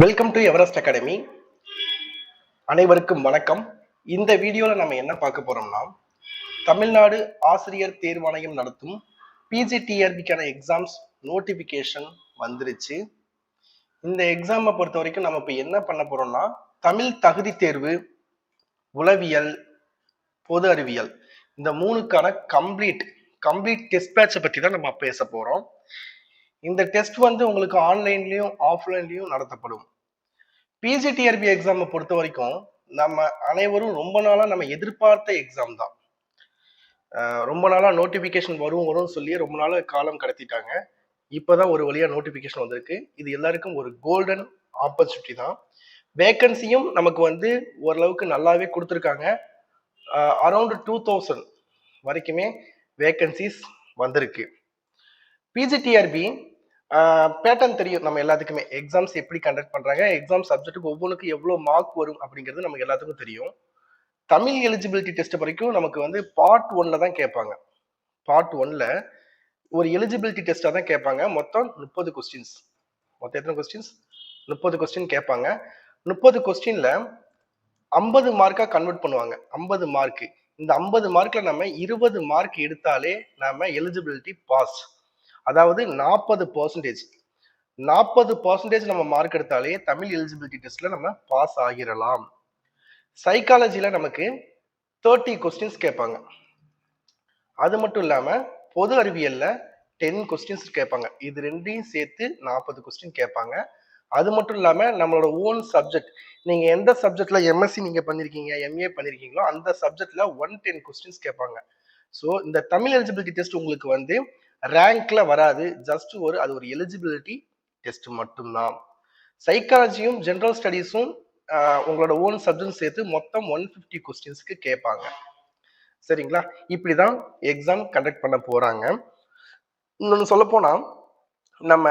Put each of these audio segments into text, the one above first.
Welcome to Everest academy அனைவருக்கும் வணக்கம். இந்த வீடியோவில் நம்ம என்ன பார்க்க போறோம்னா தமிழ்நாடு ஆசிரியர் தேர்வாணையம் நடத்தும் பிஜிடிஆர்பிக்கான எக்ஸாம்ஸ் நோட்டிஃபிகேஷன் வந்துருச்சு. இந்த எக்ஸாமை பொறுத்த வரைக்கும் நம்ம இப்போ என்ன பண்ண போறோம்னா தமிழ் தகுதி தேர்வு உளவியல் பொது அறிவியல் இந்த மூணுக்கான கம்ப்ளீட் கம்ப்ளீட் டெஸ்ட் பேட்சை பற்றி தான் நம்ம பேச போகிறோம் இந்த டெஸ்ட் வந்து உங்களுக்கு ஆன்லைன்லயும் ஆஃப்லைன்லயும் நடத்தப்படும். பிஜிடிஆர்பி எக்ஸாமை பொறுத்த வரைக்கும் நம்ம அனைவரும் ரொம்ப நாளாக நம்ம எதிர்பார்த்த எக்ஸாம் தான். ரொம்ப நாளாக நோட்டிஃபிகேஷன் வரும் வரும்னு சொல்லி ரொம்ப நாளாக காலம் கடத்திட்டாங்க. இப்போதான் ஒரு வழியாக நோட்டிஃபிகேஷன் வந்திருக்கு. இது எல்லாருக்கும் ஒரு கோல்டன் ஆப்பர்ச்சுனிட்டி தான். வேக்கன்சியும் நமக்கு வந்து ஓரளவுக்கு நல்லாவே கொடுத்துருக்காங்க. அரௌண்ட் டூ தௌசண்ட் வரைக்குமே வேக்கன்சிஸ் வந்திருக்கு. பிஜிடிஆர்பி பேட்டர்ன் தெரியும். நம்ம எல்லாத்துக்குமே. எக்ஸாம்ஸ் எப்படி கண்டக்ட் பண்றாங்க எக்ஸாம் சப்ஜெக்ட்டுக்கு ஒவ்வொன்றுக்கும் எவ்வளோ மார்க் வரும் அப்படிங்கிறது நமக்கு எல்லாத்துக்கும் தெரியும். தமிழ் எலிஜிபிலிட்டி டெஸ்ட் வரைக்கும் நமக்கு வந்து பார்ட் ஒன்ல தான் கேட்பாங்க. பார்ட் ஒன்ல ஒரு எலிஜிபிலிட்டி டெஸ்ட்டாக தான் கேட்பாங்க. மொத்தம் முப்பது கொஸ்டின்ஸ் மொத்தம் எத்தனை கொஸ்டின்ஸ் முப்பது கொஸ்டின் கேட்பாங்க. முப்பது கொஸ்டின்ல ஐம்பது மார்க்காக கன்வெர்ட் பண்ணுவாங்க. ஐம்பது மார்க்கு இந்த ஐம்பது மார்க்கில் நம்ம இருபது மார்க் எடுத்தாலே நாம எலிஜிபிலிட்டி பாஸ் அதாவது நாற்பது பர்சன்டேஜ் நாற்பது பர்சன்டேஜ் நம்ம மார்க் எடுத்தாலே தமிழ் எலிஜிபிலிட்டி டெஸ்ட்ல நம்ம பாஸ் ஆகிடலாம் சைக்காலஜியில நமக்கு தேர்ட்டி கொஸ்டின்ஸ் கேட்பாங்க. அது மட்டும் இல்லாம பொது அறிவியல்ல டென் கொஸ்டின்ஸ் கேட்பாங்க. இது ரெண்டையும் சேர்த்து நாற்பது கொஸ்டின் கேட்பாங்க. அது மட்டும் இல்லாம நம்மளோட ஓன் சப்ஜெக்ட் நீங்க எந்த சப்ஜெக்ட்ல எம்எஸ்சி நீங்க பண்ணிருக்கீங்க எம்ஏ பண்ணிருக்கீங்களோ அந்த சப்ஜெக்ட்ல ஒன் டென் கொஸ்டின்ஸ் கேட்பாங்க. ஸோ இந்த தமிழ் எலிஜிபிலிட்டி டெஸ்ட் உங்களுக்கு வந்து ரேங்க்ல வராது. ஜஸ்ட் ஒரு அது ஒரு எலிஜிபிலிட்டி டெஸ்ட் மட்டும்தான். சைக்காலஜியும் ஜென்ரல் ஸ்டடீஸும் உங்களோட ஓன் சப்ஜெக்ட் சேர்த்து மொத்தம் ஒன் ஃபிஃப்டி கொஸ்டின்ஸ்க்கு கேட்பாங்க. சரிங்களா? இப்படிதான் எக்ஸாம் கண்டக்ட் பண்ண போறாங்க. இன்னொன்று சொல்ல போனா நம்ம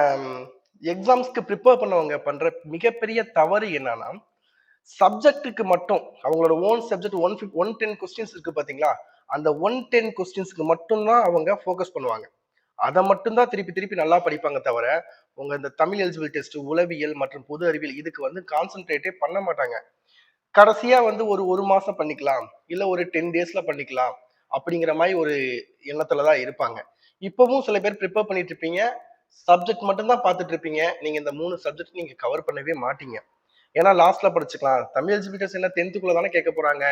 எக்ஸாம்ஸ்க்கு ப்ரிப்பேர் பண்ணவங்க பண்ற மிகப்பெரிய தவறு என்னன்னா சப்ஜெக்ட்டுக்கு மட்டும் அவங்களோட own subject one fifth one ten questions இருக்கு பாத்தீங்களா? அந்த ஒன் டென் கொஸ்டின்ஸ்க்கு மட்டும்தான் அவங்க ஃபோக்கஸ் பண்ணுவாங்க. அதை மட்டும்தான் திருப்பி திருப்பி நல்லா படிப்பாங்க தவிர உங்க இந்த தமிழ் எலிஜிபிள் டெஸ்ட் உளவியல் மற்றும் பொது அறிவியல் இதுக்கு வந்து கான்சென்ட்ரேட்டே பண்ண மாட்டாங்க. கடைசியா வந்து ஒரு ஒரு மாசம் பண்ணிக்கலாம் இல்ல ஒரு டென் டேஸ்ல பண்ணிக்கலாம் அப்படிங்கிற மாதிரி ஒரு எண்ணத்துல தான் இருப்பாங்க. இப்பவும் சில பேர் ப்ரிப்பேர் பண்ணிட்டு இருப்பீங்க சப்ஜெக்ட் மட்டும்தான் பார்த்துட்டு இருப்பீங்க நீங்க இந்த மூணு சப்ஜெக்ட் நீங்க கவர் பண்ணவே மாட்டீங்க. ஏன்னா லாஸ்ட்ல படிச்சுக்கலாம். தமிழ் எலிஜிபிள் டெஸ்ட் என்ன டென்த்துக்குள்ள தானே கேட்க போறாங்க?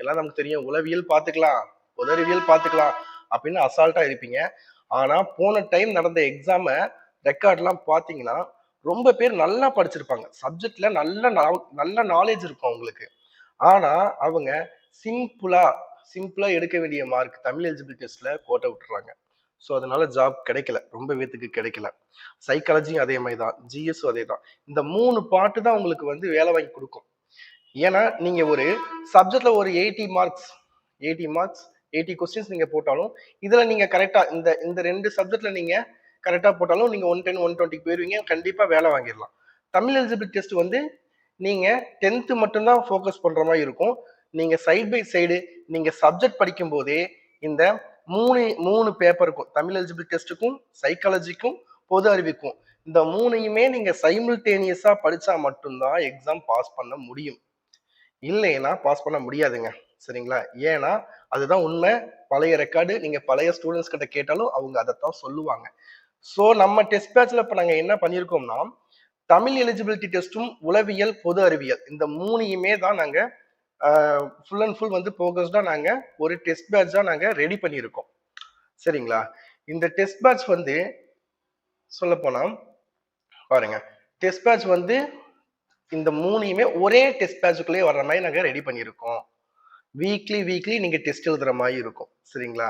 எல்லாம் நமக்கு தெரியும். உளவியல் பார்த்துக்கலாம் பொது அறிவியல் பார்த்துக்கலாம் அப்படின்னு அசால்ட்டா இருப்பீங்க. ஆனால் போன டைம் நடந்த எக்ஸாமை ரெக்கார்ட்லாம் பார்த்தீங்கன்னா ரொம்ப பேர் நல்லா படிச்சிருப்பாங்க. சப்ஜெக்ட்ல நல்ல நல்ல நாலேஜ் இருக்கும் அவங்களுக்கு. ஆனால் அவங்க சிம்பிளா சிம்பிளா எடுக்க வேண்டிய மார்க் தமிழ் எலிஜிபிள் டெஸ்ட்ல கோட்டை விட்டுறாங்க. ஸோ அதனால ஜாப் கிடைக்கல. ரொம்ப பேத்துக்கு கிடைக்கல. சைக்காலஜியும் அதே மாதிரி தான். ஜிஎஸும் அதே தான். இந்த மூணு பாட்டு தான் உங்களுக்கு வந்து வேலை வாங்கி கொடுக்கும். ஏன்னா நீங்க ஒரு சப்ஜெக்ட்ல ஒரு eighty marks eighty marks eighty questions நீங்கள் போட்டாலும் இதில் நீங்கள் கரெக்டாக இந்த இந்த ரெண்டு சப்ஜெக்டில் நீங்கள் கரெக்டாக போட்டாலும் நீங்கள் ஒன் டென் ஒன் டுவெண்ட்டிக்கு போயிருவீங்க கண்டிப்பாக வேலை வாங்கிடலாம். தமிழ் எலிஜிபிள் டெஸ்ட் வந்து நீங்கள் டென்த்து மட்டும்தான் ஃபோக்கஸ் பண்ணுற மாதிரி இருக்கும். நீங்கள் சைட் பை சைடு நீங்கள் சப்ஜெக்ட் படிக்கும் போதே இந்த மூணு மூணு பேப்பருக்கும் தமிழ் எலிஜிபிள் டெஸ்ட்டுக்கும் சைக்காலஜிக்கும் பொது அறிவிக்கும் இந்த மூணையுமே நீங்கள் சைமில்டேனியஸாக படித்தா மட்டும்தான் எக்ஸாம் பாஸ் பண்ண முடியும். இல்லைன்னா பாஸ் பண்ண முடியாதுங்க. சரிங்களா? ஏன்னா அதுதான் உண்மை. பழைய ரெக்கார்டு நீங்க பழைய ஸ்டூடெண்ட்ஸ் கிட்ட கேட்டாலும் அவங்க அதைத்தான் சொல்லுவாங்க. ஸோ நம்ம டெஸ்ட் பேட்ச்ல இப்போ நாங்கள் என்ன பண்ணியிருக்கோம்னா தமிழ் எலிஜிபிலிட்டி டெஸ்ட்டும் உளவியல் பொது அறிவியல். இந்த மூணையுமே தான் நாங்கள் ஃபுல் அண்ட் ஃபுல் வந்து ஃபோக்கஸ்டாக நாங்கள் ஒரு டெஸ்ட் பேட்சாக நாங்கள் ரெடி பண்ணியிருக்கோம். சரிங்களா? இந்த டெஸ்ட் பேட்ச் வந்து சொல்ல போனால் பாருங்க. டெஸ்ட் பேட்ச் வந்து இந்த மூணையுமே ஒரே டெஸ்ட் பேட்சுக்குள்ளேயே வர்ற மாதிரி நாங்கள் ரெடி பண்ணியிருக்கோம். வீக்லி வீக்லி நீங்கள் டெஸ்ட் எழுதுகிற மாதிரி இருக்கும். சரிங்களா?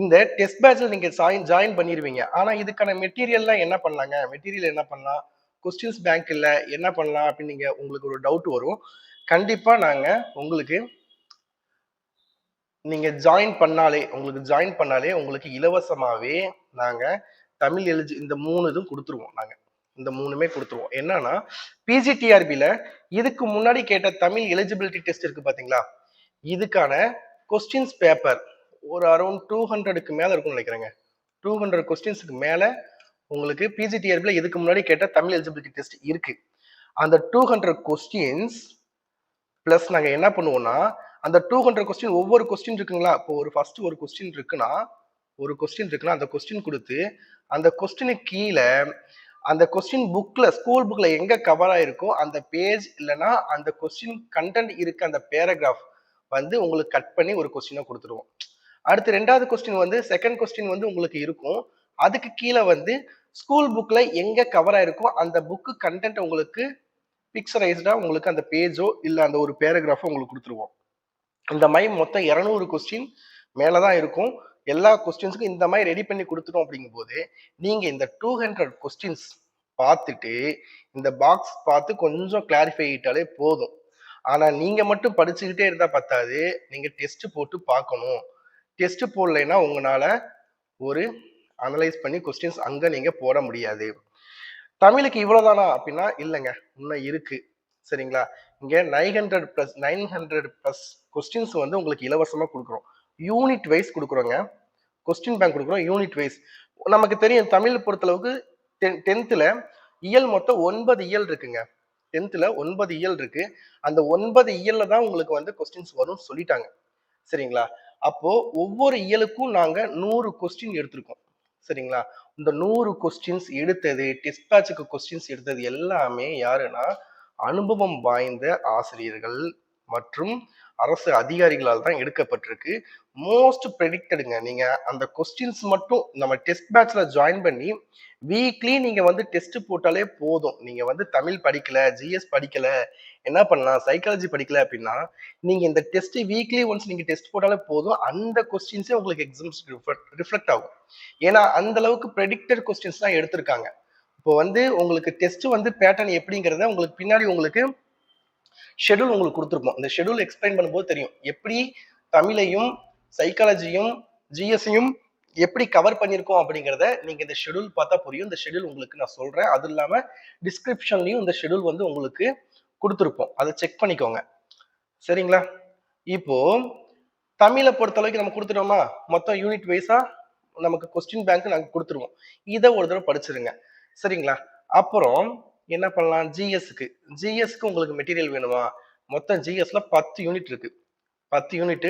இந்த டெஸ்ட் பேட்சில் நீங்கள் ஜாயின் ஜாயின் பண்ணிடுவீங்க ஆனால் இதுக்கான மெட்டீரியல்லாம் என்ன பண்ணலாங்க? மெட்டீரியல் என்ன பண்ணலாம்? கொஸ்டின்ஸ் பேங்க் இல்லை என்ன பண்ணலாம் அப்படின்னு நீங்கள் உங்களுக்கு ஒரு டவுட் வரும். கண்டிப்பாக நாங்கள் உங்களுக்கு நீங்கள் ஜாயின் பண்ணாலே உங்களுக்கு ஜாயின் பண்ணாலே உங்களுக்கு இலவசமாகவே நாங்கள் தமிழ் எழுதி இந்த மூணு இதுவும் கொடுத்துருவோம் நாங்கள் இந்த மூணுமே கொடுத்துருவோம். என்னன்னா பிஜிடிஆர்பியில் இதுக்கு முன்னாடி கேட்ட தமிழ் எலிஜிபிலிட்டி டெஸ்ட் இருக்கு பார்த்தீங்களா இதுக்கான கொஸ்டின்ஸ் பேப்பர் ஒரு அரௌண்ட் டூ ஹண்ட்ரடுக்கு மேலே இருக்கும்னு நினைக்கிறேங்க. டூ ஹண்ட்ரட் கொஸ்டின்ஸுக்கு மேலே உங்களுக்கு பிஜிடிஆர்பியில் இதுக்கு முன்னாடி கேட்ட தமிழ் எலிஜிபிலிட்டி டெஸ்ட் இருக்கு. அந்த டூ ஹண்ட்ரட் கொஸ்டின்ஸ் ப்ளஸ் நாங்கள் என்ன பண்ணுவோம்னா அந்த டூ ஹண்ட்ரட் கொஸ்டின் ஒவ்வொரு கொஸ்டின் இருக்குங்களா? இப்போ ஒரு ஃபர்ஸ்ட் ஒரு கொஸ்டின் இருக்குன்னா ஒரு கொஸ்டின் இருக்குன்னா அந்த கொஸ்டின் கொடுத்து அந்த கொஸ்டினுக்கு கீழே அந்த கொஸ்டின் புக்ல ஸ்கூல் புக்ல எங்க கவர் ஆயிருக்கோ அந்த பேஜ் இல்லைன்னா அந்த கொஸ்டின் கண்டென்ட் இருக்க அந்த பேராகிராஃப் வந்து உங்களுக்கு கட் பண்ணி ஒரு கொஸ்டினை கொடுத்துருவோம். அடுத்து ரெண்டாவது கொஸ்டின் வந்து செகண்ட் கொஸ்டின் வந்து உங்களுக்கு இருக்கும். அதுக்கு கீழே வந்து ஸ்கூல் புக்கில் எங்கே கவர் ஆயிருக்கோ அந்த புக்கு கண்டென்ட் உங்களுக்கு பிக்சரைஸ்டாக உங்களுக்கு அந்த பேஜோ இல்லை அந்த ஒரு பேராகிராஃபோ உங்களுக்கு கொடுத்துருவோம். இந்த மாதிரி மொத்தம் இரநூறு கொஸ்டின் மேலே தான் இருக்கும். எல்லா கொஸ்டின்ஸுக்கும் இந்த மாதிரி ரெடி பண்ணி கொடுத்துட்டோம் அப்படிங்கும் போது இந்த டூ ஹண்ட்ரட் கொஸ்டின்ஸ் பார்த்துட்டு இந்த பாக்ஸ் பார்த்து கொஞ்சம் கிளாரிஃபை ஆகிட்டாலே போதும். ஆனா நீங்க மட்டும் படிச்சுக்கிட்டே இருந்தா பத்தாது. நீங்க டெஸ்ட் போட்டு பார்க்கணும். டெஸ்ட் போடலைன்னா உங்களால ஒரு அனலைஸ் பண்ணி கொஸ்டின்ஸ் அங்க நீங்க போட முடியாது. தமிழுக்கு இவ்வளவுதானா? அப்படின்னா இல்லைங்க. இன்னும் இருக்கு. சரிங்களா? இங்க nine hundred plus nine hundred plus questions வந்து உங்களுக்கு இலவசமா கொடுக்குறோம். யூனிட் வைஸ் கொடுக்குறோங்க. கொஸ்டின் பேங்க் கொடுக்குறோம் யூனிட் வைஸ் நமக்கு தெரியும் தமிழ் பொறுத்தளவுக்கு டென்த்தில் இயல் மொத்தம் ஒன்பது இயல் இருக்குங்க. டென்த்தில் ஒன்பது இயல் இருக்கு. அந்த ஒன்பது இயல்ல தான் உங்களுக்கு வந்து கொஸ்டின்ஸ் வரும் சொல்லிட்டாங்க. சரிங்களா? அப்போ ஒவ்வொரு இயலுக்கும் நாங்க நூறு கொஸ்டின் எடுத்திருக்கோம். சரிங்களா? இந்த நூறு கொஸ்டின்ஸ் எடுத்தது டெஸ்ட் பேட்சுக்கு கொஸ்டின்ஸ் எடுத்தது எல்லாமே யாருன்னா அனுபவம் வாய்ந்த ஆசிரியர்கள் மற்றும் அரசு அதிகாரிகளால் தான் எடுக்கப்பட்டிருக்கு. மோஸ்ட் ப்ரெடிக்டடுங்க நீங்க அந்த கொஸ்டின்ஸ் மட்டும் நம்ம டெஸ்ட் பேட்ச்ல ஜாயின் பண்ணி வீக்லி நீங்க வந்து டெஸ்ட் போட்டாலே போதும். நீங்க வந்து தமிழ் படிக்கல ஜிஎஸ் படிக்கல என்ன பண்ணலாம் சைக்காலஜி படிக்கல அப்படின்னா நீங்க இந்த டெஸ்ட் வீக்லி ஒன்ஸ் நீங்க டெஸ்ட் போட்டாலே போதும். அந்த கொஸ்டின்ஸே உங்களுக்கு எக்ஸாம்ஸ் ரிஃப்ளெக்ட் ஆகும். ஏன்னா அந்த அளவுக்கு ப்ரெடிக்டட் கொஸ்டின்ஸ் தான் எடுத்திருக்காங்க. இப்போ வந்து உங்களுக்கு டெஸ்ட் வந்து பேட்டர்ன் எப்படிங்கிறத உங்களுக்கு பின்னாடி உங்களுக்கு ஷெடியூல் உங்களுக்கு கொடுத்துருப்போம் இந்த ஷெடியூல் எக்ஸ்பிளைன் பண்ணும்போது தெரியும். எப்படி தமிழையும் சைக்காலஜியும் ஜிஎஸ்ஸையும் எப்படி கவர் பண்ணியிருக்கோம் அப்படிங்கிறத நீங்கள் இந்த ஷெடியூல் பார்த்தா புரியும். இந்த ஷெடியூல் உங்களுக்கு நான் சொல்கிறேன் அது இல்லாமல் டிஸ்கிரிப்ஷன்லையும் இந்த ஷெடியூல் வந்து உங்களுக்கு கொடுத்துருப்போம். அதை செக் பண்ணிக்கோங்க. சரிங்களா? இப்போ தமிழை பொறுத்த அளவுக்கு நம்ம கொடுத்துட்டோமா? மொத்தம் யூனிட் வைஸா நமக்கு கொஸ்டின் பேங்க் நாங்கள் கொடுத்துருவோம். இதை ஒரு தடவை படிச்சிருங்க. சரிங்களா? அப்புறம் என்ன பண்ணலாம்? ஜிஎஸ்க்கு ஜிஎஸ்க்கு உங்களுக்கு மெட்டீரியல் வேணுமா? மொத்தம் ஜிஎஸ்ல பத்து யூனிட் இருக்கு. பத்து யூனிட்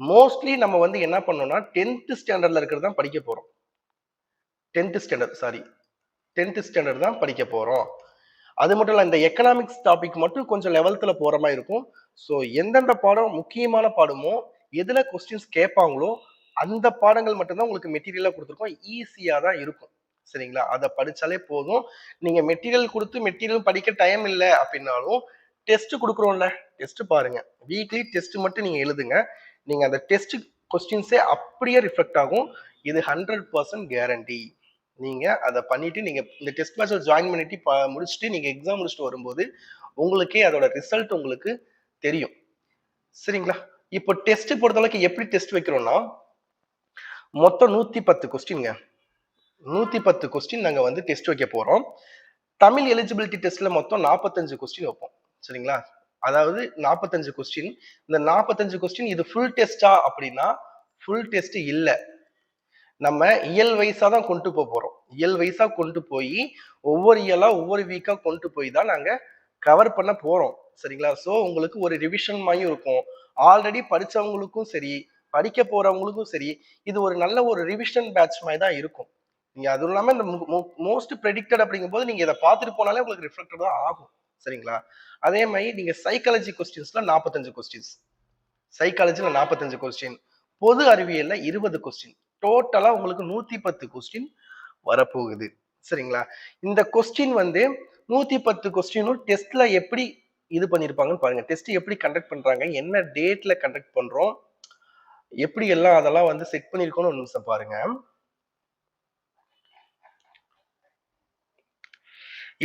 மோஸ்ட்லி நம்ம வந்து என்ன பண்ணோம்னா டென்த் ஸ்டாண்டர்ட்ல இருக்கிறது தான் படிக்க போறோம். Tenth standard sorry tenth standard தான் படிக்க போறோம். அது மட்டும் இல்ல இந்த எக்கனாமிக்ஸ் டாபிக் மட்டும் கொஞ்சம் லெவல்த்துல போற மாதிரி இருக்கும். ஸோ எந்தெந்த பாடம் முக்கியமான பாடமோ எதுல கொஸ்டின்ஸ் கேட்பாங்களோ அந்த பாடங்கள் மட்டும்தான் உங்களுக்கு மெட்டீரியலா கொடுத்துருக்கோம். ஈஸியா தான் இருக்கும். சரிங்களா? அதை படிச்சாலே போதும். நீங்க மெட்டீரியல் கொடுத்து மெட்டீரியல் படிக்க டைம் இல்லை அப்படின்னாலும் டெஸ்ட் கொடுக்குறோம்ல. டெஸ்ட் பாருங்க. வீக்லி டெஸ்ட் மட்டும் நீங்க எழுதுங்க. நீங்க அந்த டெஸ்ட் கொஸ்டின்ஸே அப்படியே ரிஃப்ளெக்ட் ஆகும். இது ஹண்ட்ரட் பர்சன்ட் கேரண்டி நீங்க அதை பண்ணிட்டு நீங்க இந்த டெஸ்ட் மேட்ச்ல ஜாயின் பண்ணிட்டு முடிச்சுட்டு நீங்க எக்ஸாம் முடிச்சுட்டு வரும்போது உங்களுக்கே அதோட ரிசல்ட் உங்களுக்கு தெரியும். சரிங்களா? இப்போ டெஸ்ட் பொறுத்தளவுக்கு எப்படி டெஸ்ட் வைக்கிறோம்னா மொத்தம் நூத்தி பத்து கொஸ்டின்ங்க நூத்தி பத்து கொஸ்டின் நாங்க வந்து டெஸ்ட் வைக்க போறோம். தமிழ் எலிஜிபிலிட்டி டெஸ்ட்ல மொத்தம் நாற்பத்தஞ்சு கொஸ்டின் வைப்போம். சரிங்களா? அதாவது நாற்பத்தஞ்சு கொஸ்டின் இந்த நாற்பத்தஞ்சு கொஸ்டின் இது ஃபுல் டெஸ்டா அப்படின்னா ஃபுல் டெஸ்ட் இல்லை. நம்ம இயல் வைஸா தான் கொண்டு போக போறோம். இயல் வைஸா கொண்டு போய் ஒவ்வொரு இயலா ஒவ்வொரு வீக்கா கொண்டு போய் தான் நாங்க கவர் பண்ண போறோம். சரிங்களா? ஸோ உங்களுக்கு ஒரு ரிவிஷன் மாதிரி இருக்கும். ஆல்ரெடி படிச்சவங்களுக்கும் சரி படிக்க போறவங்களுக்கும் சரி இது ஒரு நல்ல ஒரு ரிவிஷன் பேட்ச் மாதிரி தான் இருக்கும். நீங்க அதுவும் இல்லாம இந்த மோஸ்ட் ப்ரெடிக்டட் அப்படிங்கும்போது நீங்க இதை பார்த்துட்டு போனாலே உங்களுக்கு ரிஃப்ளெக்டட் தான் ஆகும். சரிங்களா? அதே மாதிரி நீங்க சைக்காலஜி கொஸ்டின்ஸ்ல நாற்பத்தஞ்சு கொஸ்டின்ஸ் சைக்காலஜியில் நாற்பத்தஞ்சு கொஸ்டின் பொது அறிவியல்ல இருபது கொஸ்டின் டோட்டலா உங்களுக்கு நூத்தி பத்து கொஸ்டின் வரப்போகுது. சரிங்களா? இந்த கொஸ்டின் வந்து நூத்தி பத்து கொஸ்டினும் டெஸ்ட்ல எப்படி இது பண்ணியிருப்பாங்கன்னு பாருங்க. டெஸ்ட் எப்படி கண்டக்ட் பண்றாங்க? என்ன டேட்ல கண்டக்ட் பண்றோம்? எப்படி எல்லாம் அதெல்லாம் வந்து செட் பண்ணிருக்கோம்னு ஒரு நிமிஷம் பாருங்க.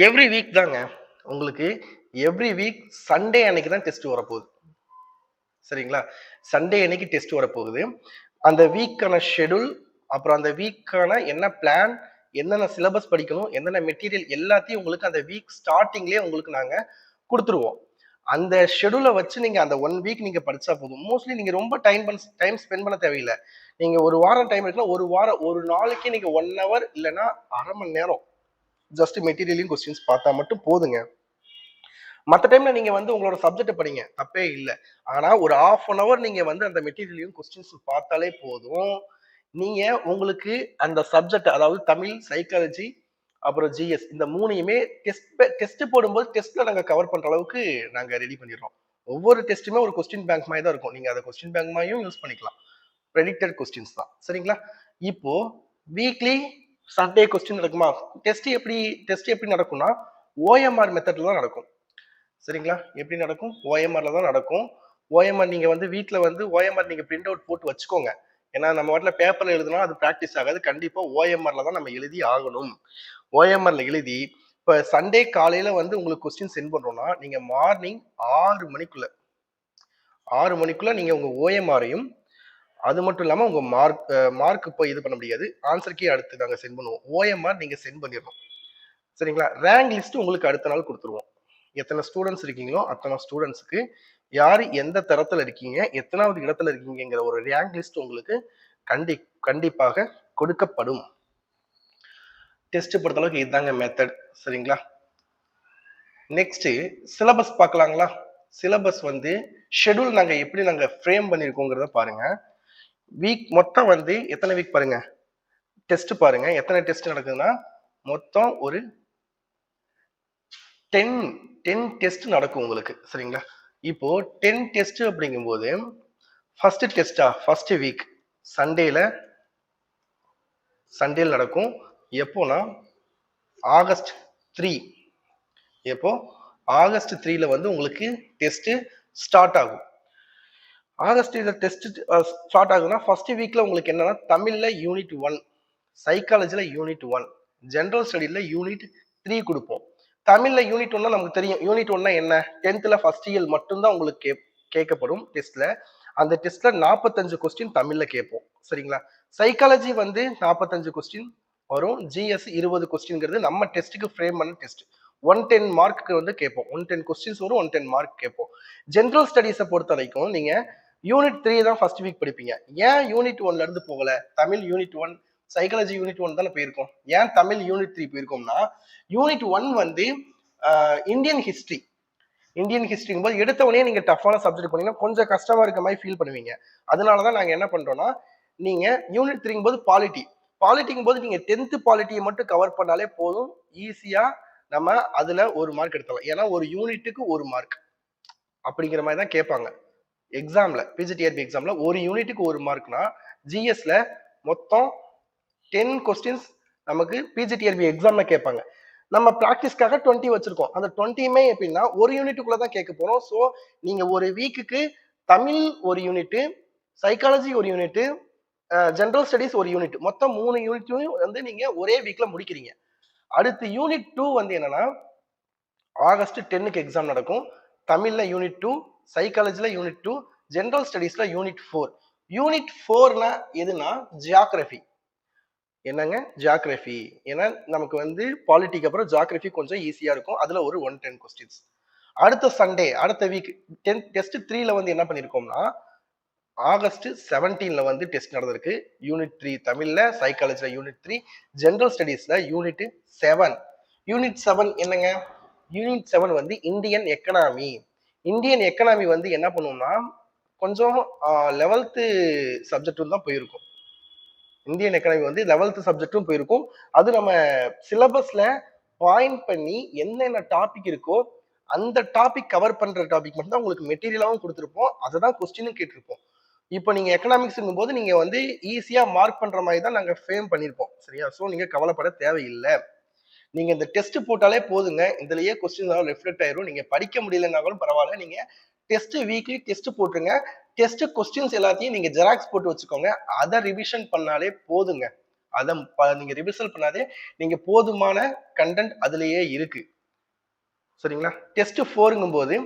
எவ்ரி வீக் தாங்க. உங்களுக்கு எவ்ரி வீக் சண்டே அன்னைக்கு தான் டெஸ்ட் வரப்போகுது. சரிங்களா? சண்டே அன்னைக்கு டெஸ்ட் வரப்போகுது. அந்த வீக்கான ஷெடியூல் அப்புறம் அந்த வீக்கான என்ன பிளான் என்னென்ன சிலபஸ் படிக்கணும் என்னென்ன மெட்டீரியல் எல்லாத்தையும் உங்களுக்கு அந்த வீக் ஸ்டார்டிங்லேயே உங்களுக்கு நாங்கள் கொடுத்துருவோம். அந்த ஷெடியூலை வச்சு நீங்கள் அந்த ஒன் வீக் நீங்கள் படித்தா போதும். மோஸ்ட்லி நீங்கள் ரொம்ப டைம் பண்ண டைம் ஸ்பெண்ட் பண்ண தேவையில்லை. நீங்கள் ஒரு வாரம் டைம் இருக்குன்னா ஒரு வாரம் ஒரு நாளைக்கு நீங்கள் ஒன் ஹவர் இல்லைன்னா அரை மணி நேரம் ஜஸ்ட் மெட்டீரியலையும் கொஸ்டின்ஸ் பார்த்தா மட்டும் போதுங்க. மற்ற டைம்ல நீங்க வந்து உங்களோட சப்ஜெக்ட் படிங்க. தப்பே இல்லை. ஆனா ஒரு ஆஃப் அன் அவர் நீங்க வந்து அந்த மெட்டீரியலையும் கொஸ்டின்ஸ் பார்த்தாலே போதும். நீங்க உங்களுக்கு அந்த சப்ஜெக்ட் அதாவது தமிழ் சைக்காலஜி அப்புறம் ஜிஎஸ் இந்த மூணையுமே டெஸ்ட் டெஸ்ட் போடும்போது டெஸ்ட்ல நாங்க கவர் பண்ற அளவுக்கு நாங்க ரெடி பண்ணிடுறோம். ஒவ்வொரு டெஸ்ட்டுமே ஒரு கொஸ்டின் பேங்க் மாதிரி தான் இருக்கும். நீங்க அதை கொஸ்டின் பேங்க் மாதிரியும் யூஸ் பண்ணிக்கலாம். ப்ரெடிக்டட் கொஸ்டின்ஸ் தான். சரிங்களா? இப்போ வீக்லி சண்டே கொஸ்டின் நடக்குமா? டெஸ்ட் எப்படி டெஸ்ட் எப்படி நடக்கும்னா ஓஎம்ஆர் மெத்தட்ல தான் நடக்கும். சரிங்களா? எப்படி நடக்கும்? ஓஎம்ஆர்ல தான் நடக்கும். ஓஎம்ஆர் நீங்க வந்து வீட்டில் வந்து ஓஎம்ஆர் நீங்க பிரிண்ட் அவுட் போட்டு வச்சுக்கோங்க. ஏன்னா நம்ம வாட்டில் பேப்பர்ல எழுதுனா அது ப்ராக்டிஸ் ஆகாது. கண்டிப்பா ஓஎம்ஆர்ல தான் நம்ம எழுதி ஆகணும். ஓஎம்ஆர்ல எழுதி இப்போ சண்டே காலையில வந்து உங்களுக்கு கொஸ்டின் சென்ட் பண்றோம்னா நீங்க மார்னிங் ஆறு மணிக்குள்ள ஆறு மணிக்குள்ள நீங்க உங்க ஓஎம்ஆரையும் அது மட்டும் இல்லாமல் உங்கள் மார்க் மார்க் போய் இது பண்ண முடியாது. ஆன்சருக்கே அடுத்து நாங்கள் சென்ட் பண்ணுவோம். ஓஎம்ஆர் நீங்கள் சென்ட் பண்ணிடணும். சரிங்களா? ரேங்க் லிஸ்ட் உங்களுக்கு அடுத்த நாள் கொடுத்துருவோம். எத்தனை ஸ்டூடெண்ட்ஸ் இருக்கீங்களோ அத்தனை ஸ்டூடெண்ட்ஸுக்கு யார் எந்த தரத்தில் இருக்கீங்க எத்தனாவது இடத்துல இருக்கீங்கிற ஒரு ரேங்க் லிஸ்ட் உங்களுக்கு கண்டி கண்டிப்பாக கொடுக்கப்படும். டெஸ்ட் பொறுத்தளவுக்கு இதுதாங்க மெத்தட் சரிங்களா? நெக்ஸ்ட்டு சிலபஸ் பார்க்கலாங்களா? சிலபஸ் வந்து ஷெட்யூல் நாங்கள் எப்படி நாங்கள் ஃப்ரேம் பண்ணியிருக்கோங்கிறத பாருங்கள் வீக் மொத்தம் வந்து எத்தனை வீக் பாருங்க? டெஸ்ட் பாருங்க. எத்தனை டெஸ்ட் நடக்குதுன்னா மொத்தம் ஒரு டென் டென் டெஸ்ட் நடக்கும் உங்களுக்கு. சரிங்களா? இப்போ டென் டெஸ்ட் அப்படிங்கும்போது ஃபர்ஸ்ட் டெஸ்டா ஃபர்ஸ்ட் வீக் சண்டேல சண்டேல நடக்கும். எப்போனா ஆகஸ்ட் த்ரீ எப்போ? ஆகஸ்ட் த்ரீல வந்து உங்களுக்கு டெஸ்ட் ஸ்டார்ட் ஆகும். ஆகஸ்ட் இதில் டெஸ்ட் ஸ்டார்ட் ஆகுதுன்னா ஃபர்ஸ்ட் வீக்கில் உங்களுக்கு என்னன்னா தமிழில் யூனிட் ஒன் சைக்காலஜியில் யூனிட் ஒன் ஜென்ரல் ஸ்டடியில் யூனிட் த்ரீ கொடுப்போம். தமிழில் யூனிட் ஒன்னா நமக்கு தெரியும். யூனிட் ஒன்னா என்ன? டென்த்தில் ஃபர்ஸ்ட் இயர் மட்டும்தான் உங்களுக்கு கே கேட்கப்படும் டெஸ்ட்ல அந்த டெஸ்ட்ல நாற்பத்தஞ்சு கொஸ்டின் தமிழ்ல கேட்போம். சரிங்களா? சைக்காலஜி வந்து நாற்பத்தஞ்சு கொஸ்டின் வரும். ஜிஎஸ் இருபது கொஸ்டின்ங்கிறது நம்ம டெஸ்ட்டுக்கு ஃப்ரேம் பண்ண டெஸ்ட் ஒன் டென் மார்க்கு வந்து கேட்போம். ஒன் டென் கொஸ்டின்ஸ் வரும் ஒன் டென் மார்க் கேட்போம். ஜென்ரல் ஸ்டடீஸை பொறுத்த வரைக்கும் நீங்கள் யூனிட் த்ரீ தான் ஃபர்ஸ்ட் வீக் படிப்பீங்க. ஏன் யூனிட் ஒன்ல இருந்து போகல? Tamil unit one psychology unit one தானே போயிருக்கோம். ஏன் தமிழ் யூனிட் த்ரீ போயிருக்கோம்னா யூனிட் ஒன் வந்து இந்தியன் ஹிஸ்ட்ரி இந்தியன் ஹிஸ்டரிங்கும் போது எடுத்த உடனே நீங்க டஃப்பான சப்ஜெக்ட் பண்ணீங்கன்னா கொஞ்சம் கஷ்டமா இருக்க மாதிரி ஃபீல் பண்ணுவீங்க. அதனால தான் நாங்க என்ன பண்றோம்னா நீங்க யூனிட் த்ரீங்கும் போது பாலிட்டி பாலிட்டிங்கும் போது நீங்க டென்த் பாலிட்டியை மட்டும் கவர் பண்ணாலே போதும். ஈஸியா நம்ம அதுல ஒரு மார்க் எடுத்துடலாம் ஏன்னா ஒரு யூனிட்டுக்கு ஒரு மார்க் அப்படிங்கிற மாதிரி தான் கேட்பாங்க. எக்ஸாமில் பிஜிடிஆர்பி எக்ஸாமில் ஒரு யூனிட்டுக்கு ஒரு மார்க்னா ஜிஎஸ்ல மொத்தம் டென் கொஸ்டின்ஸ் நமக்கு பிஜிடிஆர்பி எக்ஸாமில் கேட்பாங்க. நம்ம ப்ராக்டிஸ்க்காக டுவெண்ட்டி வச்சிருக்கோம். அந்த டுவெண்ட்டியுமே எப்படின்னா ஒரு யூனிட்டுக்குள்ளே தான் கேட்க போகிறோம் ஸோ நீங்கள் ஒரு வீக்குக்கு தமிழ் ஒரு யூனிட்டு சைக்காலஜி ஒரு யூனிட்டு ஜென்ரல் ஸ்டடீஸ் ஒரு யூனிட் மொத்தம் மூணு யூனிட்டையும் வந்து நீங்கள் ஒரே வீக்கில் முடிக்கிறீங்க. அடுத்து யூனிட் டூ வந்து என்னன்னா ஆகஸ்ட் டென்னுக்கு எக்ஸாம் நடக்கும். தமிழில் யூனிட் டூ சைக்காலஜியில் யூனிட் டூ ஜென்ரல் ஸ்டடீஸில் யூனிட் ஃபோர் யூனிட் ஃபோர்னா எதுனா ஜியாகிரஃபி என்னங்க? ஜியாகிரஃபி ஏன்னா நமக்கு வந்து பாலிட்டிக்கு அப்புறம் ஜியாகிரஃபி கொஞ்சம் ஈஸியாக இருக்கும். அதில் ஒரு ஒன் டென் கொஸ்டின்ஸ் அடுத்த சண்டே அடுத்த வீக் டென் டெஸ்ட் த்ரீல வந்து என்ன பண்ணியிருக்கோம்னா ஆகஸ்ட் செவன்டீன்ல வந்து டெஸ்ட் நடந்திருக்கு. யூனிட் த்ரீ தமிழ்ல சைக்காலஜில யூனிட் த்ரீ ஜென்ரல் ஸ்டடீஸ்ல யூனிட் செவன் யூனிட் செவன் என்னங்க? யூனிட் செவன் வந்து இந்தியன் எக்கனாமி இந்தியன் எக்கனாமி வந்து என்ன பண்ணுவோம்னா கொஞ்சம் லெவல்த்து சப்ஜெக்டும் தான் போயிருக்கும். இந்தியன் எக்கனாமி வந்து லெவல்த்து சப்ஜெக்டும் போயிருக்கும். அது நம்ம சிலபஸ்ல பாயிண்ட் பண்ணி என்னென்ன டாபிக் இருக்கோ அந்த டாபிக் கவர் பண்ற டாபிக் மட்டும் தான் உங்களுக்கு மெட்டீரியலாகவும் கொடுத்துருப்போம். அதை தான் கொஸ்டினும் கேட்டிருப்போம். இப்போ நீங்க எக்கனாமிக்ஸ்ங்கும் போது நீங்க வந்து ஈஸியா மார்க் பண்ற மாதிரி தான் நாங்க ஃபேம் பண்ணியிருப்போம். சரியா? ஸோ நீங்க கவலைப்பட தேவையில்லை. நீங்க இந்த டெஸ்ட் போட்டாலே போதுங்க. இதுலயே கொஸ்டின் ரிஃப்ளெக்ட் ஆயிரும். நீங்க படிக்க முடியலனாலும் பரவாயில்ல. நீங்க டெஸ்ட் வீக்லி டெஸ்ட் போட்டுருங்க. டெஸ்ட் கொஸ்டின்ஸ் எல்லாத்தையும் நீங்க ஜெராக்ஸ் போட்டு வச்சுக்கோங்க. அதை ரிவிஷன் பண்ணாலே போதுங்க. அதை நீங்க ரிவிஷன் பண்ணாதே நீங்க போதுமான கண்டென்ட் அதுலயே இருக்கு. சரிங்களா? டெஸ்ட் போருங்கும் போது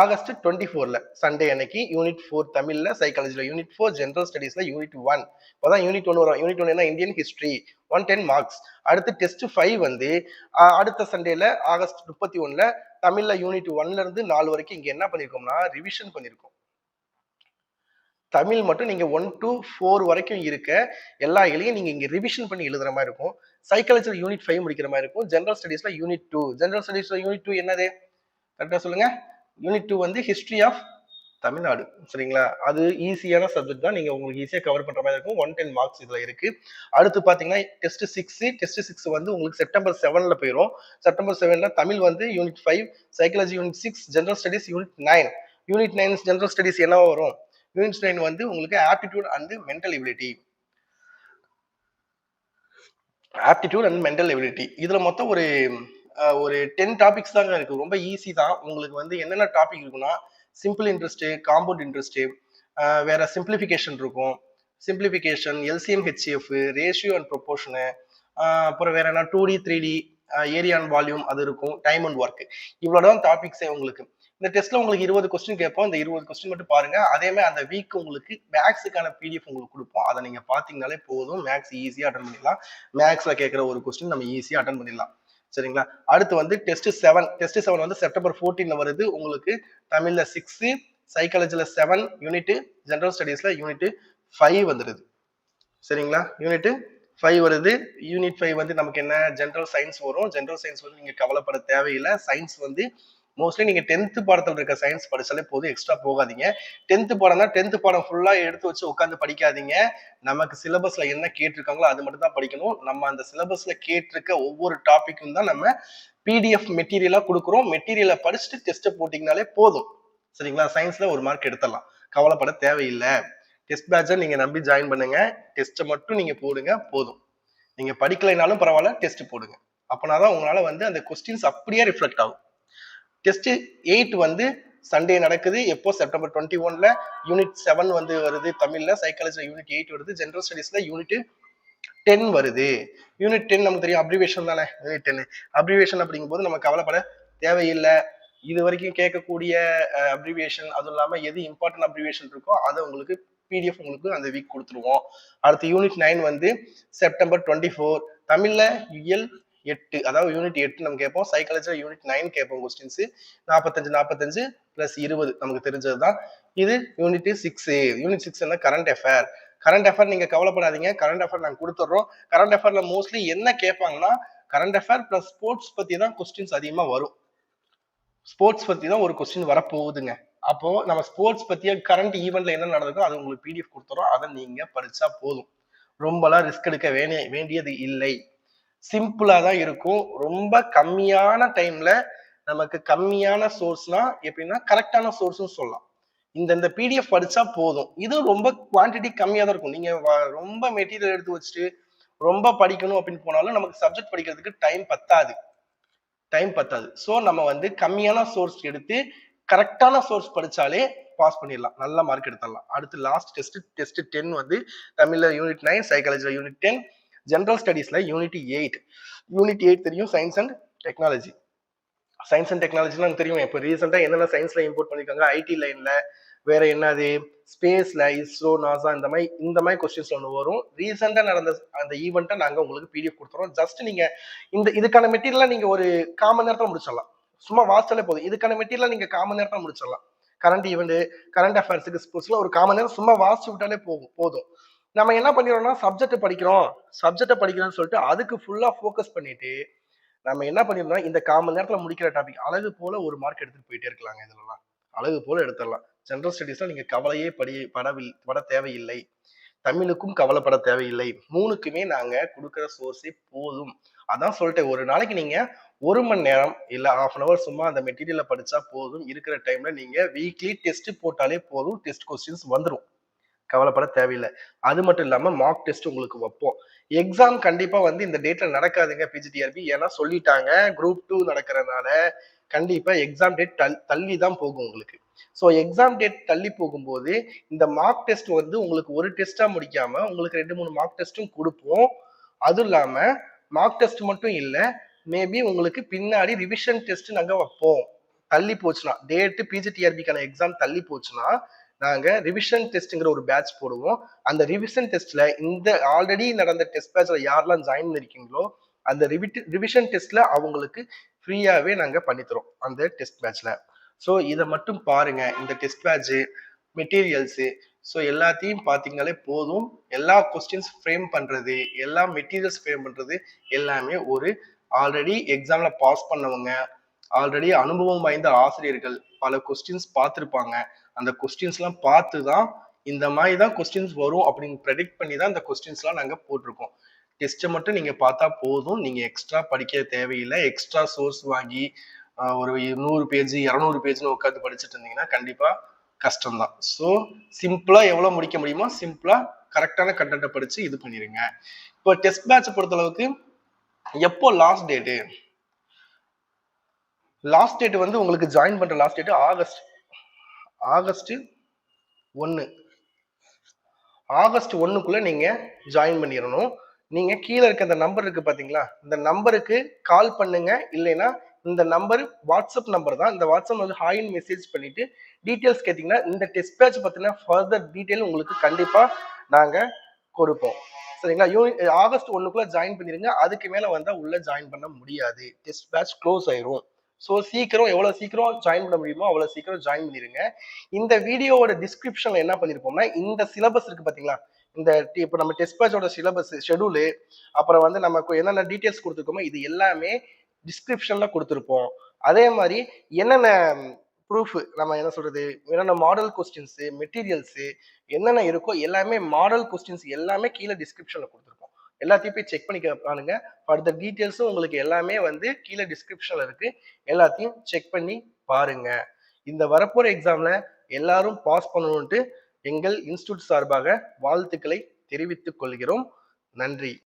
ஆகஸ்ட் டுவெண்ட்டி ஃபோர்ல சண்டே அன்னைக்கு யூனிட் ஃபோர் தமிழ்ல சைக்காலஜியில் யூனிட் ஃபோர் ஜென்ரல் ஸ்டடீஸில் யூனிட் ஒன் இப்போதான் யூனிட் ஒன்று வரும். யூனிட் ஒன் என்ன Indian history one ten marks அடுத்து டெஸ்ட் ஃபைவ் வந்து அடுத்த சண்டேல ஆகஸ்ட் முப்பத்தி ஒன்னுல தமிழ்ல யூனிட் ஒன்ல இருந்து நாலு வரைக்கும் இங்க என்ன பண்ணிருக்கோம்னா ரிவிஷன் பண்ணிருக்கோம். தமிழ் மட்டும் நீங்க ஒன் டு ஃபோர் வரைக்கும் இருக்க எல்லா இலையும் நீங்க இங்க ரிவிஷன் பண்ணி எழுதுற மாதிரி இருக்கும். சைக்காலஜியில் யூனிட் ஃபைவ் முடிக்கிற மாதிரி இருக்கும். ஜென்ரல் ஸ்டடீஸில் யூனிட் டூ ஜென்ரல் ஸ்டடீஸில் யூனிட் டூ என்னது? கரெக்டா சொல்லுங்க. யூனிட் டூ வந்து ஹிஸ்ட்ரி ஆஃப் தமிழ்நாடு. சரிங்களா? அது ஈஸியான சப்ஜெக்ட் தான். நீங்கள் உங்களுக்கு ஈஸியாக கவர் பண்ணுற மாதிரி இருக்கும். ஒன் டென் மார்க்ஸ் இதில் இருக்குது அடுத்து பார்த்தீங்கன்னா டெஸ்ட் சிக்ஸு டெஸ்ட் சிக்ஸ் வந்து உங்களுக்கு செப்டம்பர் செவனில் போயிடும் செப்டம்பர் செவன்ல தமிழ் வந்து unit five psychology unit six general studies unit nine unit nine general studies என்ன வரும்? யூனிட் நைன் வந்து உங்களுக்கு aptitude and mental ability aptitude and mental ability இதில் மொத்தம் ஒரு ஒரு டென் டாபிக்ஸ் தாங்க இருக்கு. ரொம்ப ஈஸி தான். உங்களுக்கு வந்து என்னென்ன டாபிக் இருக்குன்னா சிம்பிள் இன்ட்ரெஸ்ட்டு காம்பவுண்ட் இன்ட்ரெஸ்ட்டு வேற சிம்பிளிஃபிகேஷன் இருக்கும். Simplification LCM HCF ratio and proportion அப்புறம் வேற என்ன? Two D three D area and volume அது இருக்கும். டைம் அண்ட் ஒர்க் இவ்வளோதான் டாபிக்ஸே உங்களுக்கு. இந்த டெஸ்ட்ல உங்களுக்கு இருபது கொஸ்டின் கேட்போம். இந்த இருபது கொஸ்டின் மட்டும் பாருங்க. அதேமே அந்த வீக் உங்களுக்கு மேக்ஸுக்கான பிடிஎஃப் உங்களுக்கு கொடுப்போம். அதை நீங்க பாத்தீங்கனாலே போதும். மேக்ஸ் ஈஸியா அட்டன் பண்ணிடலாம். மேக்ஸ்ல கேட்குற ஒரு கொஸ்டின் நம்ம ஈஸியா அட்டன் பண்ணிடலாம். சரிங்களா? அடுத்து வந்து டெஸ்ட் செவன் டெஸ்ட் செவன் வந்து செப்டம்பர் ஃபோர்டீன்ல வருது. உங்களுக்கு தமிழ்ல சிக்ஸ் சைக்காலஜில செவன் யூனிட் ஜென்ரல் ஸ்டடீஸ்ல யூனிட் ஃபைவ் வந்துடுது சரிங்களா? யூனிட் ஃபைவ் வருது. யூனிட் ஃபைவ் வந்து நமக்கு என்ன? ஜென்ரல் சயின்ஸ் வரும். ஜென்ரல் சயின்ஸ் வந்து நீங்க கவலைப்பட தேவையில்லை. சயின்ஸ் வந்து மோஸ்ட்லி நீங்கள் டென்த்து பாடத்தில் இருக்க சயின்ஸ் படித்தாலே போதும் எக்ஸ்ட்ரா போகாதீங்க. டென்த்து பாடம்னா டென்த்து பாடம் ஃபுல்லாக எடுத்து வச்சு உட்காந்து படிக்காதீங்க. நமக்கு சிலபஸில் என்ன கேட்டிருக்காங்களோ அது மட்டும் தான் படிக்கணும். நம்ம அந்த சிலபஸில் கேட்டிருக்க ஒவ்வொரு டாப்பிக்கும் தான் நம்ம பிடிஎஃப் மெட்டீரியலாக கொடுக்குறோம். மெட்டீரியலை படிச்சுட்டு டெஸ்ட்டை போட்டிங்கனாலே போதும். சரிங்களா? சயின்ஸில் ஒரு மார்க் எடுத்துடலாம். கவலைப்பட தேவையில்லை. டெஸ்ட் பேட்சை நீங்கள் நம்பி ஜாயின் பண்ணுங்க. டெஸ்ட்டை மட்டும் நீங்கள் போடுங்க போதும். நீங்கள் படிக்கலைனாலும் பரவாயில்ல டெஸ்ட் போடுங்க. அப்போனா தான் உங்களால் வந்து அந்த கொஸ்டின்ஸ் அப்படியே ரிஃப்ளெக்ட் ஆகும். டெஸ்ட் எயிட் வந்து சண்டே நடக்குது. எப்போ? செப்டம்பர் டுவெண்ட்டி ஒன்ல யூனிட் செவன் வந்து வருது தமிழ்ல. சைக்காலஜில யூனிட் எயிட் வருது. ஜென்ரல் ஸ்டடீஸ்ல யூனிட் டென் வருது. யூனிட் டென் நமக்கு தெரியும். அப்ரிவேஷன் தானே? யூனிட் டென் அப்ரிவேஷன் அப்படிங்கும்போது நம்ம கவலைப்பட தேவையில்லை. இது வரைக்கும் கேட்கக்கூடிய அப்ரிவியேஷன் அதுவும் இல்லாம எது இம்பார்ட்டன்ட் அப்ரிவியேஷன் இருக்கோ அதை உங்களுக்கு பிடிஎஃப் உங்களுக்கு அந்த வீக் கொடுத்துருவோம். அடுத்து யூனிட் நைன் வந்து செப்டம்பர் டுவெண்ட்டி ஃபோர் தமிழ்ல இயல் எட்டு அதாவது யூனிட் எட்டு நம்ம கேட்போம். சைக்காலஜியில் யூனிட் நைன் கேட்போம் கொஸ்டின்ஸ் நாற்பத்தஞ்சு நாற்பத்தஞ்சு பிளஸ் இருபது நமக்கு தெரிஞ்சது தான் இது யூனிட் சிக்ஸ் யூனிட் சிக்ஸ் என்ன? கரண்ட் அஃபேர் கரண்ட் அஃபேர் நீங்க கவலைப்படாதீங்க. கரண்ட் அஃபேர் நாங்கள் கொடுத்துட்றோம். கரண்ட் அஃபேர்ல மோஸ்ட்லி என்ன கேட்பாங்கன்னா கரண்ட் அஃபேர் பிளஸ் ஸ்போர்ட்ஸ் பத்தி தான் கொஸ்டின்ஸ் அதிகமாக வரும். ஸ்போர்ட்ஸ் பத்தி தான் ஒரு கொஸ்டின் வரப்போகுதுங்க. அப்போ நம்ம ஸ்போர்ட்ஸ் பத்திய கரண்ட் ஈவெண்ட்ல என்ன நடந்திருக்கோ அது உங்களுக்கு பிடிஎஃப் கொடுத்துறோம். அதை நீங்க படிச்சா போதும். ரொம்பலாம் ரிஸ்க் எடுக்க வேண்டிய வேண்டியது இல்லை. சிம்பிளா தான் இருக்கும். ரொம்ப கம்மியான டைம்ல நமக்கு கம்மியான சோர்ஸ்னா எப்படின்னா கரெக்டான சோர்ஸ்னு சொல்லலாம். இந்த இந்த பிடிஎஃப் படிச்சா போதும். இது ரொம்ப குவான்டிட்டி கம்மியா தான் இருக்கும். நீங்க வ- ரொம்ப மெட்டீரியல் எடுத்து வச்சுட்டு ரொம்ப படிக்கணும் அப்படின்னு போனாலும் நமக்கு சப்ஜெக்ட் படிக்கிறதுக்கு டைம் பத்தாது. டைம் பத்தாது. ஸோ நம்ம வந்து கம்மியான சோர்ஸ் எடுத்து கரெக்டான சோர்ஸ் படிச்சாலே பாஸ் பண்ணிடலாம். நல்ல மார்க் எடுத்துடலாம். அடுத்து லாஸ்ட் டெஸ்ட் டெஸ்ட் டென் வந்து தமிழ்ல யூனிட் நைன் சைக்காலஜியில் யூனிட் டென் ஜென்ரல் ஸ்டடீஸ்ல யூனிட் எயிட் யூனிட் எயிட் தெரியும் science and technology science and டெக்னாலஜிலாம் தெரியும். இப்போ ரீசெண்டாக என்னென்ன சயின்ஸ்ல இம்போர்ட் பண்ணியிருக்காங்க ஐடி லைன்ல வேற என்னது? ஸ்பேஸ்ல இஸ்ரோ நாசா இந்த மாதிரி இந்த மாதிரி கொஸ்டின்ஸ் ஒன்று வரும். ரீசெண்டாக நடந்த அந்த ஈவெண்ட்டை நாங்கள் உங்களுக்கு பிடிஎஃப் கொடுத்துறோம். ஜஸ்ட் நீங்கள் இந்த இதுக்கான மெட்டீரியலாக நீங்கள் ஒரு காமன் நேரத்தில் முடிச்சிடலாம். சும்மா வாஸ்டாலே போதும். இதுக்கான மெட்டீரியல் நீங்கள் காமன் நேரத்தில் முடிச்சிடலாம். கரண்ட் ஈவெண்ட் கரண்ட் அஃபேர்ஸுக்கு ஸ்போர்ட்ஸ்ல ஒரு காமன் நேரம் சும்மா வாசிச்சு விட்டாலே போகும் போதும். நம்ம என்ன பண்ணிடுறோம்னா சப்ஜெக்ட் படிக்கிறோம். சப்ஜெக்டை படிக்கிறோம்னு சொல்லிட்டு அதுக்கு ஃபுல்லா ஃபோக்கஸ் பண்ணிட்டு நம்ம என்ன பண்ணிருந்தோம் இந்த காமன் நேரத்துல முடிக்கிற டாபிக் அழகு போல ஒரு மார்க் எடுத்துட்டு போயிட்டே இருக்கலாங்க இதுலலாம். அழகு போல எடுத்துடலாம். ஜென்ரல் ஸ்டடீஸ்ல நீங்க கவலையே படி படவில் பட தேவையில்லை. தமிழுக்கும் கவலைப்பட தேவையில்லை. மூணுக்குமே நாங்க கொடுக்குற சோர்ஸே போதும். அதான் சொல்லிட்டேன் ஒரு நாளைக்கு நீங்க ஒரு மணி நேரம் இல்ல ஹாஃப் அன் அவர் சும்மா அந்த மெட்டீரியலை படிச்சா போதும். இருக்கிற டைம்ல நீங்க வீக்லி டெஸ்ட் போட்டாலே போதும். டெஸ்ட் கொஸ்டின்ஸ் வந்துடும் கவலைப்பட தேவையில்லை. அது மட்டும் இல்லாமல் மார்க் டெஸ்ட் உங்களுக்கு வைப்போம். எக்ஸாம் கண்டிப்பாக வந்து இந்த டேட்ல நடக்காதுங்க பிஜிடிஆர்பி ஏன்னா சொல்லிட்டாங்க குரூப் டூ நடக்கிறதுனால கண்டிப்பாக எக்ஸாம் டேட் தள்ளி தான் போகும் உங்களுக்கு. ஸோ எக்ஸாம் டேட் தள்ளி போகும்போது இந்த மார்க் டெஸ்ட் வந்து உங்களுக்கு ஒரு டெஸ்ட்டாக முடிக்காமல் உங்களுக்கு ரெண்டு மூணு மார்க் டெஸ்ட்டும் கொடுப்போம். அதுவும் இல்லாமல் மார்க் டெஸ்ட் மட்டும் இல்லை மேபி உங்களுக்கு பின்னாடி ரிவிஷன் டெஸ்ட் நாங்கள் வைப்போம். தள்ளி போச்சுன்னா டேட்டு பிஜிடிஆர்பிக்கான எக்ஸாம் தள்ளி போச்சுன்னா நாங்க ரிவிஷன் டெஸ்ட்ங்கிற ஒரு பேட்ச் போடுவோம். அந்த ரிவிஷன் டெஸ்ட்ல இந்த ஆல்ரெடி நடந்த டெஸ்ட் பேட்ச்ல யாரெல்லாம் ஜாயின் பண்ணிருக்கீங்களோ அந்த ரிவிஷன் டெஸ்ட்ல அவங்களுக்கு ஃப்ரீயாவே நாங்க பண்ணித்தரோம் அந்த டெஸ்ட் பேட்ச்ல ஸோ இதை மட்டும் பாருங்க. இந்த டெஸ்ட் பேட்ச் மெட்டீரியல்ஸு ஸோ எல்லாத்தையும் பார்த்தீங்கனாலே போதும். எல்லா கொஸ்டின்ஸ் ஃப்ரேம் பண்ணுறது எல்லா மெட்டீரியல்ஸ் ஃப்ரேம் பண்ணுறது எல்லாமே ஒரு ஆல்ரெடி எக்ஸாமில் பாஸ் பண்ணவங்க ஆல்ரெடி அனுபவம் வாய்ந்த ஆசிரியர்கள் பல கொஸ்டின்ஸ் பார்த்துருப்பாங்க அந்த கொஸ்டின்ஸ்லாம் பார்த்து தான் இந்த மாதிரி தான் கொஸ்டின்ஸ் வரும் அப்படின்னு ப்ரெடிக்ட் பண்ணி தான் இந்த கொஸ்டின்ஸ்லாம் நாங்கள் போட்டிருக்கோம். டெஸ்ட்டை மட்டும் நீங்கள் பார்த்தா போதும். நீங்கள் எக்ஸ்ட்ரா படிக்க தேவையில்லை. எக்ஸ்ட்ரா சோர்ஸ் வாங்கி ஒரு நூறு பேஜ் இரநூறு பேஜ்னு உட்காந்து படிச்சுட்டு இருந்தீங்கன்னா கண்டிப்பாக கஷ்டம்தான். ஸோ சிம்பிளாக எவ்வளோ முடிக்க முடியுமோ சிம்பிளாக கரெக்டான கண்டென்ட்டை படித்து இது பண்ணிடுங்க இப்போ டெஸ்ட் பேட்சை பொறுத்தளவுக்கு எப்போ லாஸ்ட் டேட்டு லாஸ்ட் டேட் வந்து உங்களுக்கு ஜாயின் பண்ணுற லாஸ்ட் டேட் ஆகஸ்ட் ஆகஸ்ட் ஒன்று ஆகஸ்ட் ஒன்றுக்குள்ளே நீங்கள் ஜாயின் பண்ணிடணும். நீங்கள் கீழே இருக்க இந்த நம்பர் இருக்குது பார்த்தீங்களா இந்த நம்பருக்கு கால் பண்ணுங்க. இல்லைன்னா இந்த நம்பர் வாட்ஸ்அப் நம்பர் தான். இந்த வாட்ஸ்அப் வந்து ஹாயின் மெசேஜ் பண்ணிட்டு டீட்டெயில்ஸ் கேட்டிங்கன்னா இந்த டெஸ்ட் பேட்ச் பார்த்தீங்கன்னா ஃபர்தர் டீட்டெயில் உங்களுக்கு கண்டிப்பாக நாங்கள் கொடுப்போம். சரிங்களா? யூனி ஆகஸ்ட் ஒன்றுக்குள்ளே ஜாயின் பண்ணிடுங்க அதுக்கு மேலே வந்தால் உள்ளே ஜாயின் பண்ண முடியாது. டெஸ்ட் பேட்ச் க்ளோஸ் ஆயிரும். ஸோ சீக்கிரம் எவ்வளோ சீக்கிரம் ஜாயின் பண்ண முடியுமோ அவ்வளோ சீக்கிரம் ஜாயின் பண்ணிடுங்க இந்த வீடியோவோட டிஸ்கிரிப்ஷனில் என்ன பண்ணியிருப்போம்னா இந்த சிலபஸ் இருக்குது பார்த்தீங்களா இந்த இப்போ நம்ம டெஸ்ட் பேட்சோட சிலபஸ் ஷெடியூலு அப்புறம் வந்து நமக்கு என்னென்ன டீட்டெயில்ஸ் கொடுத்துருக்கோமோ இது எல்லாமே டிஸ்கிரிப்ஷனில் கொடுத்துருப்போம். அதே மாதிரி என்னென்ன ப்ரூஃப் நம்ம என்ன சொல்றது என்னென்ன மாடல் கொஸ்டின்ஸு மெட்டீரியல்ஸு என்னென்ன இருக்கோ எல்லாமே மாடல் கொஸ்டின்ஸ் எல்லாமே கீழே டிஸ்கிரிப்ஷனில் கொடுத்துருக்கோம் எல்லாத்தையும் போய் செக் பண்ணிக்க பாருங்க. ஃபர்தர் டீட்டெயில்ஸும் உங்களுக்கு எல்லாமே வந்து கீழே டிஸ்கிரிப்ஷன்ல இருக்கு. எல்லாத்தையும் செக் பண்ணி பாருங்க. இந்த வரப்போற எக்ஸாம்ல எல்லாரும் பாஸ் பண்ணணும்ட்டு எங்கள் இன்ஸ்டியூட் சார்பாக வாழ்த்துக்களை தெரிவித்துக் கொள்கிறோம். நன்றி.